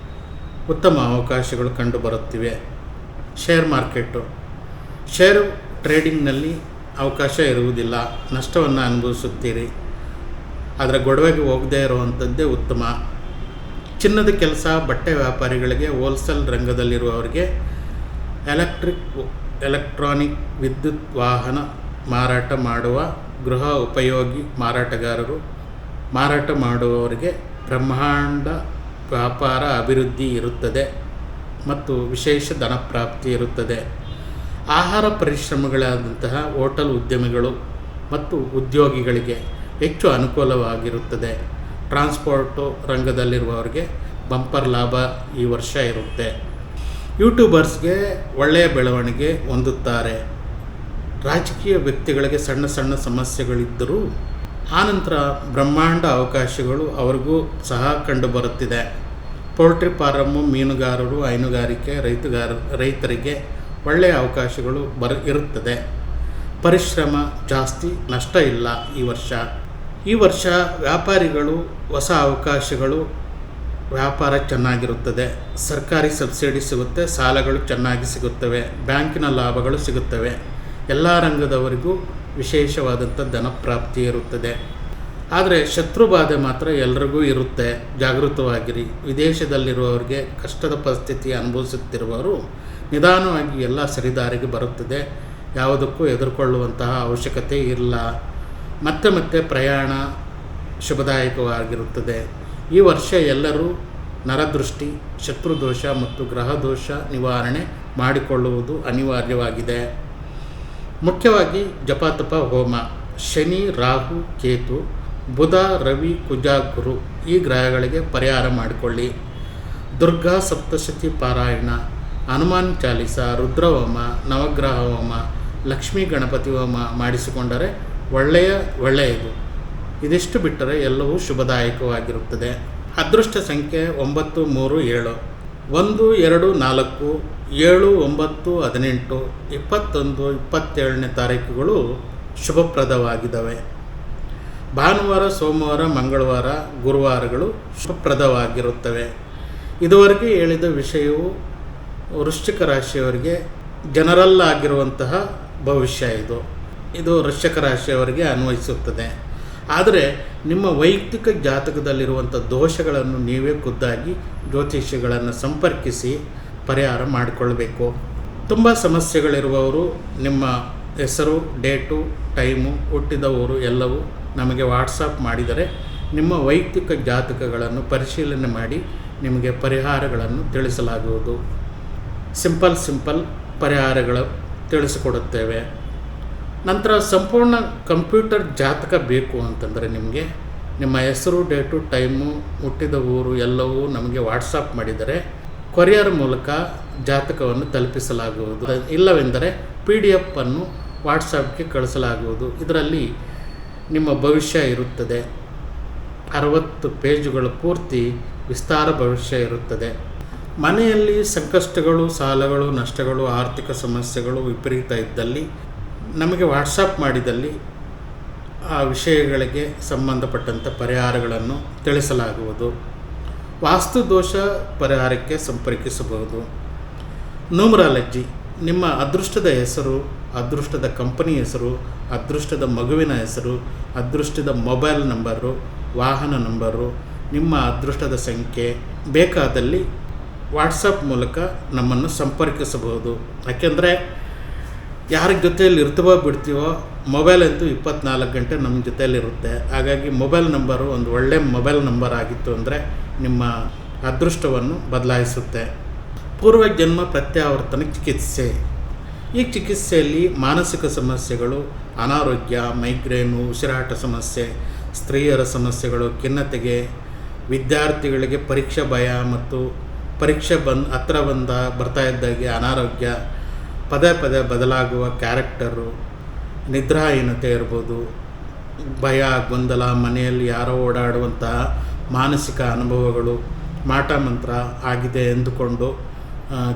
ಉತ್ತಮ ಅವಕಾಶಗಳು ಕಂಡುಬರುತ್ತಿವೆ ಶೇರ್ ಮಾರ್ಕೆಟು ಶೇರು ಟ್ರೇಡಿಂಗ್ನಲ್ಲಿ ಅವಕಾಶ ಇರುವುದಿಲ್ಲ. ನಷ್ಟವನ್ನು ಅನುಭವಿಸುತ್ತೀರಿ. ಆದರೆ ಗೊಡವೆಗೆ ಹೋಗದೇ ಇರುವಂಥದ್ದೇ ಉತ್ತಮ. ಚಿನ್ನದ ಕೆಲಸ, ಬಟ್ಟೆ ವ್ಯಾಪಾರಿಗಳಿಗೆ ಹೋಲ್ಸೇಲ್ ರಂಗದಲ್ಲಿರುವವರಿಗೆ ಎಲೆಕ್ಟ್ರಿಕ್ ಎಲೆಕ್ಟ್ರಾನಿಕ್ ವಿದ್ಯುತ್ ವಾಹನ ಮಾರಾಟ ಮಾಡುವ ಗೃಹ ಉಪಯೋಗಿ ಮಾರಾಟಗಾರರು ಮಾರಾಟ ಮಾಡುವವರಿಗೆ ಬ್ರಹ್ಮಾಂಡ ವ್ಯಾಪಾರ ಅಭಿವೃದ್ಧಿ ಇರುತ್ತದೆ ಮತ್ತು ವಿಶೇಷ ಧನಪ್ರಾಪ್ತಿ ಇರುತ್ತದೆ. ಆಹಾರ ಪರಿಶ್ರಮಗಳಾದಂತಹ ಹೋಟೆಲ್ ಉದ್ಯಮಿಗಳು ಮತ್ತು ಉದ್ಯೋಗಿಗಳಿಗೆ ಹೆಚ್ಚು ಅನುಕೂಲವಾಗಿರುತ್ತದೆ. ಟ್ರಾನ್ಸ್ಪೋರ್ಟು ರಂಗದಲ್ಲಿರುವವರಿಗೆ ಬಂಪರ್ ಲಾಭ ಈ ವರ್ಷ ಇರುತ್ತೆ. ಯೂಟ್ಯೂಬರ್ಸ್ಗೆ ಒಳ್ಳೆಯ ಬೆಳವಣಿಗೆ ಹೊಂದುತ್ತಾರೆ. ರಾಜಕೀಯ ವ್ಯಕ್ತಿಗಳಿಗೆ ಸಣ್ಣ ಸಣ್ಣ ಸಮಸ್ಯೆಗಳಿದ್ದರೂ ಆನಂತರ ಬ್ರಹ್ಮಾಂಡ ಅವಕಾಶಗಳು ಅವರಿಗೂ ಸಹ ಕಂಡುಬರುತ್ತಿದೆ ಪೋಲ್ಟ್ರಿ ಫಾರಮ್ಮು ಮೀನುಗಾರರು, ಹೈನುಗಾರಿಕೆ, ರೈತಗಾರ, ರೈತರಿಗೆ ಒಳ್ಳೆಯ ಅವಕಾಶಗಳು ಬರ, ಇರುತ್ತದೆ. ಪರಿಶ್ರಮ ಜಾಸ್ತಿ, ನಷ್ಟ ಇಲ್ಲ ಈ ವರ್ಷ. ಈ ವರ್ಷ ವ್ಯಾಪಾರಿಗಳು, ಹೊಸ ಅವಕಾಶಗಳು ವ್ಯಾಪಾರ ಚೆನ್ನಾಗಿರುತ್ತದೆ. ಸರ್ಕಾರಿ ಸಬ್ಸಿಡಿ ಸಿಗುತ್ತೆ, ಸಾಲಗಳು ಚೆನ್ನಾಗಿ ಸಿಗುತ್ತವೆ, ಬ್ಯಾಂಕಿನ ಲಾಭಗಳು ಸಿಗುತ್ತವೆ. ಎಲ್ಲ ರಂಗದವರಿಗೂ ವಿಶೇಷವಾದಂಥ ಧನಪ್ರಾಪ್ತಿ ಇರುತ್ತದೆ. ಆದರೆ ಶತ್ರುಬಾಧೆ ಮಾತ್ರ ಎಲ್ರಿಗೂ ಇರುತ್ತೆ. ಜಾಗೃತವಾಗಿರಿ. ವಿದೇಶದಲ್ಲಿರುವವರಿಗೆ ಕಷ್ಟದ ಪರಿಸ್ಥಿತಿ ಅನುಭವಿಸುತ್ತಿರುವವರು ನಿಧಾನವಾಗಿ ಎಲ್ಲ ಸರಿದಾರಿಗೆ ಬರುತ್ತದೆ. ಯಾವುದಕ್ಕೂ ಎದುರುಕೊಳ್ಳುವಂತಹ ಅವಶ್ಯಕತೆ ಇಲ್ಲ. ಮತ್ತೆ ಮತ್ತೆ ಪ್ರಯಾಣ ಶುಭದಾಯಕವಾಗಿರುತ್ತದೆ. ಈ ವರ್ಷ ಎಲ್ಲರೂ ನರದೃಷ್ಟಿ, ಶತ್ರುದೋಷ ಮತ್ತು ಗ್ರಹ ದೋಷ ನಿವಾರಣೆ ಮಾಡಿಕೊಳ್ಳುವುದು ಅನಿವಾರ್ಯವಾಗಿದೆ. ಮುಖ್ಯವಾಗಿ ಜಪಾತಪ ಹೋಮ, ಶನಿ, ರಾಹು, ಕೇತು, ಬುಧ, ರವಿ, ಕುಜ, ಗುರು ಈ ಗ್ರಹಗಳಿಗೆ ಪರಿಹಾರ ಮಾಡಿಕೊಳ್ಳಿ. ದುರ್ಗಾ ಸಪ್ತಶತಿ ಪಾರಾಯಣ, ಹನುಮಾನ್ ಚಾಲಿಸ, ರುದ್ರಹೋಮ, ನವಗ್ರಹ ಹೋಮ, ಲಕ್ಷ್ಮೀ ಗಣಪತಿ ಹೋಮ ಮಾಡಿಸಿಕೊಂಡರೆ ಒಳ್ಳೆಯ, ಒಳ್ಳೆಯದು. ಇದಿಷ್ಟು ಬಿಟ್ಟರೆ ಎಲ್ಲವೂ ಶುಭದಾಯಕವಾಗಿರುತ್ತದೆ. ಅದೃಷ್ಟ ಸಂಖ್ಯೆ ಒಂಬತ್ತು ಮೂರು ಏಳು. ಒಂದು, ಎರಡು, ನಾಲ್ಕು, ಏಳು, ಒಂಬತ್ತು, ಹದಿನೆಂಟು, ಇಪ್ಪತ್ತೊಂದು, ಇಪ್ಪತ್ತೇಳನೇ ತಾರೀಕುಗಳು ಶುಭಪ್ರದವಾಗಿದ್ದಾವೆ. ಭಾನುವಾರ, ಸೋಮವಾರ, ಮಂಗಳವಾರ, ಗುರುವಾರಗಳು ಶುಭಪ್ರದವಾಗಿರುತ್ತವೆ. ಇದುವರೆಗೆ ಹೇಳಿದ ವಿಷಯವು ವೃಶ್ಚಿಕ ರಾಶಿಯವರಿಗೆ ಜನರಲ್ ಆಗಿರುವಂತಹ ಭವಿಷ್ಯ ಇದು. ಇದು ವೃಶ್ಚಿಕ ರಾಶಿಯವರಿಗೆ ಅನ್ವಯಿಸುತ್ತದೆ. ಆದರೆ ನಿಮ್ಮ ವೈಯಕ್ತಿಕ ಜಾತಕದಲ್ಲಿರುವಂಥ ದೋಷಗಳನ್ನು ನೀವೇ ಖುದ್ದಾಗಿ ಜ್ಯೋತಿಷಿಗಳನ್ನು ಸಂಪರ್ಕಿಸಿ ಪರಿಹಾರ ಮಾಡಿಕೊಳ್ಬೇಕು. ತುಂಬ ಸಮಸ್ಯೆಗಳಿರುವವರು ನಿಮ್ಮ ಹೆಸರು, ಡೇಟು, ಟೈಮು, ಹುಟ್ಟಿದ ಊರು ಎಲ್ಲವೂ ನಮಗೆ ವಾಟ್ಸಪ್ ಮಾಡಿದರೆ ನಿಮ್ಮ ವೈಯಕ್ತಿಕ ಜಾತಕಗಳನ್ನು ಪರಿಶೀಲನೆ ಮಾಡಿ ನಿಮಗೆ ಪರಿಹಾರಗಳನ್ನು ತಿಳಿಸಲಾಗುವುದು. ಸಿಂಪಲ್ ಸಿಂಪಲ್ ಪರಿಹಾರಗಳು ತಿಳಿಸಿಕೊಡುತ್ತೇವೆ. ನಂತರ ಸಂಪೂರ್ಣ ಕಂಪ್ಯೂಟರ್ ಜಾತಕ ಬೇಕು ಅಂತಂದರೆ ನಿಮಗೆ ನಿಮ್ಮ ಹೆಸರು, ಡೇಟು, ಟೈಮು, ಹುಟ್ಟಿದ ಊರು ಎಲ್ಲವೂ ನಮಗೆ ವಾಟ್ಸಪ್ ಮಾಡಿದರೆ ಕೊರಿಯರ್ ಮೂಲಕ ಜಾತಕವನ್ನು ತಲುಪಿಸಲಾಗುವುದು. ಇಲ್ಲವೆಂದರೆ ಪಿ ಡಿ ಎಫನ್ನು ವಾಟ್ಸಪ್ಗೆ ಕಳಿಸಲಾಗುವುದು. ಇದರಲ್ಲಿ ನಿಮ್ಮ ಭವಿಷ್ಯ ಇರುತ್ತದೆ. ಅರವತ್ತು ಪೇಜುಗಳ ಪೂರ್ತಿ ವಿಸ್ತಾರ ಭವಿಷ್ಯ ಇರುತ್ತದೆ. ಮನೆಯಲ್ಲಿ ಸಂಕಷ್ಟಗಳು, ಸಾಲಗಳು, ನಷ್ಟಗಳು, ಆರ್ಥಿಕ ಸಮಸ್ಯೆಗಳು ವಿಪರೀತ ಇದ್ದಲ್ಲಿ ನಮಗೆ ವಾಟ್ಸಪ್ ಮಾಡಿದಲ್ಲಿ ಆ ವಿಷಯಗಳಿಗೆ ಸಂಬಂಧಪಟ್ಟಂಥ ಪರಿಹಾರಗಳನ್ನು ತಿಳಿಸಲಾಗುವುದು. ವಾಸ್ತು ದೋಷ ಪರಿಹಾರಕ್ಕೆ ಸಂಪರ್ಕಿಸಬಹುದು. ನೂಮರಾಲಜಿ, ನಿಮ್ಮ ಅದೃಷ್ಟದ ಹೆಸರು, ಅದೃಷ್ಟದ ಕಂಪನಿ ಹೆಸರು, ಅದೃಷ್ಟದ ಮಗುವಿನ ಹೆಸರು, ಅದೃಷ್ಟದ ಮೊಬೈಲ್ ನಂಬರು, ವಾಹನ ನಂಬರು, ನಿಮ್ಮ ಅದೃಷ್ಟದ ಸಂಖ್ಯೆ ಬೇಕಾದಲ್ಲಿ ವಾಟ್ಸಪ್ ಮೂಲಕ ನಮ್ಮನ್ನು ಸಂಪರ್ಕಿಸಬಹುದು. ಯಾಕೆಂದರೆ ಯಾರ ಜೊತೆಯಲ್ಲಿ ಇರ್ತೀವೋ ಬಿಡ್ತೀವೋ ಮೊಬೈಲ್ ಅಂತೂ ಇಪ್ಪತ್ನಾಲ್ಕು ಗಂಟೆ ನಮ್ಮ ಜೊತೆಯಲ್ಲಿರುತ್ತೆ. ಹಾಗಾಗಿ ಮೊಬೈಲ್ ನಂಬರು ಒಂದು ಒಳ್ಳೆಯ ಮೊಬೈಲ್ ನಂಬರ್ ಆಗಿತ್ತು ಅಂದರೆ ನಿಮ್ಮ ಅದೃಷ್ಟವನ್ನು ಬದಲಾಯಿಸುತ್ತೆ. ಪೂರ್ವ ಜನ್ಮ ಪ್ರತ್ಯಾವರ್ತನ ಚಿಕಿತ್ಸೆ. ಈ ಚಿಕಿತ್ಸೆಯಲ್ಲಿ ಮಾನಸಿಕ ಸಮಸ್ಯೆಗಳು, ಅನಾರೋಗ್ಯ, ಮೈಗ್ರೇನು, ಉಸಿರಾಟ ಸಮಸ್ಯೆ, ಸ್ತ್ರೀಯರ ಸಮಸ್ಯೆಗಳು, ಖಿನ್ನತೆಗೆ, ವಿದ್ಯಾರ್ಥಿಗಳಿಗೆ ಪರೀಕ್ಷೆ ಭಯ ಮತ್ತು ಪರೀಕ್ಷೆ ಬಂದು ಹತ್ರ ಬಂದ ಬರ್ತಾ ಇದ್ದಾಗೆ ಅನಾರೋಗ್ಯ ಪದೇ ಪದೇ ಬದಲಾಗುವ ಕ್ಯಾರೆಕ್ಟರು ನಿದ್ರಾಹೀನತೆ ಇರ್ಬೋದು, ಭಯ, ಗೊಂದಲ, ಮನೆಯಲ್ಲಿ ಯಾರೋ ಓಡಾಡುವಂತಹ ಮಾನಸಿಕ ಅನುಭವಗಳು, ಮಾಟ ಮಂತ್ರ ಆಗಿದೆ ಎಂದುಕೊಂಡು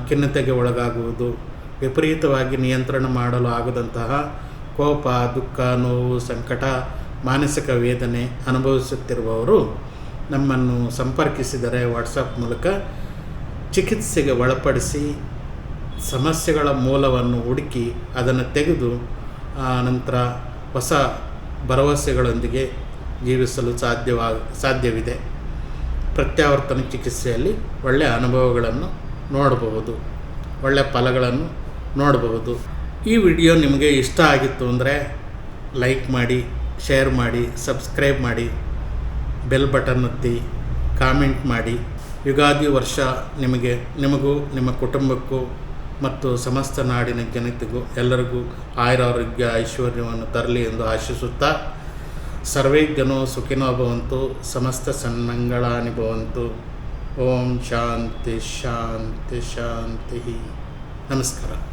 ಖಿನ್ನತೆಗೆ ಒಳಗಾಗುವುದು, ವಿಪರೀತವಾಗಿ ನಿಯಂತ್ರಣ ಮಾಡಲು ಆಗದಂತಹ ಕೋಪ, ದುಃಖ, ನೋವು, ಸಂಕಟ, ಮಾನಸಿಕ ವೇದನೆ ಅನುಭವಿಸುತ್ತಿರುವವರು ನಮ್ಮನ್ನು ಸಂಪರ್ಕಿಸಿದರೆ ವಾಟ್ಸಪ್ ಮೂಲಕ ಚಿಕಿತ್ಸೆಗೆ ಒಳಪಡಿಸಿ ಸಮಸ್ಯೆಗಳ ಮೂಲವನ್ನು ಹುಡುಕಿ ಅದನ್ನು ತೆಗೆದು, ಆ ನಂತರ ಹೊಸ ಭರವಸೆಗಳೊಂದಿಗೆ ಜೀವಿಸಲು ಸಾಧ್ಯವಾಗ ಸಾಧ್ಯವಿದೆ. ಪ್ರತ್ಯಾವರ್ತನ ಚಿಕಿತ್ಸೆಯಲ್ಲಿ ಒಳ್ಳೆಯ ಅನುಭವಗಳನ್ನು ನೋಡಬಹುದು. ಒಳ್ಳೆಯ ಫಲಗಳನ್ನು ನೋಡಬಹುದು. ಈ ವಿಡಿಯೋ ನಿಮಗೆ ಇಷ್ಟ ಆಗಿತ್ತು ಅಂದರೆ ಲೈಕ್ ಮಾಡಿ, ಶೇರ್ ಮಾಡಿ, ಸಬ್ಸ್ಕ್ರೈಬ್ ಮಾಡಿ, ಬೆಲ್ ಬಟನ್ ಒತ್ತಿ, ಕಾಮೆಂಟ್ ಮಾಡಿ. ಯುಗಾದಿ ವರ್ಷ ನಿಮಗೆ, ನಿಮಗೂ, ನಿಮ್ಮ ಕುಟುಂಬಕ್ಕೂ ಮತ್ತು ಸಮಸ್ತ ನಾಡಿನ ಜನತೆಗೂ ಎಲ್ಲರಿಗೂ ಆಯುರಾರೋಗ್ಯ ಐಶ್ವರ್ಯವನ್ನು ತರಲಿ ಎಂದು ಆಶಿಸುತ್ತಾ ಸರ್ವೇ ಸುಖಿನೋ ಭವಂತು, ಸಮಸ್ತ ಸನ್ಮಂಗಳಾನಿ ಭವಂತು ಓಂ ಶಾಂತಿ ಶಾಂತಿ ಶಾಂತಿ. ನಮಸ್ಕಾರ.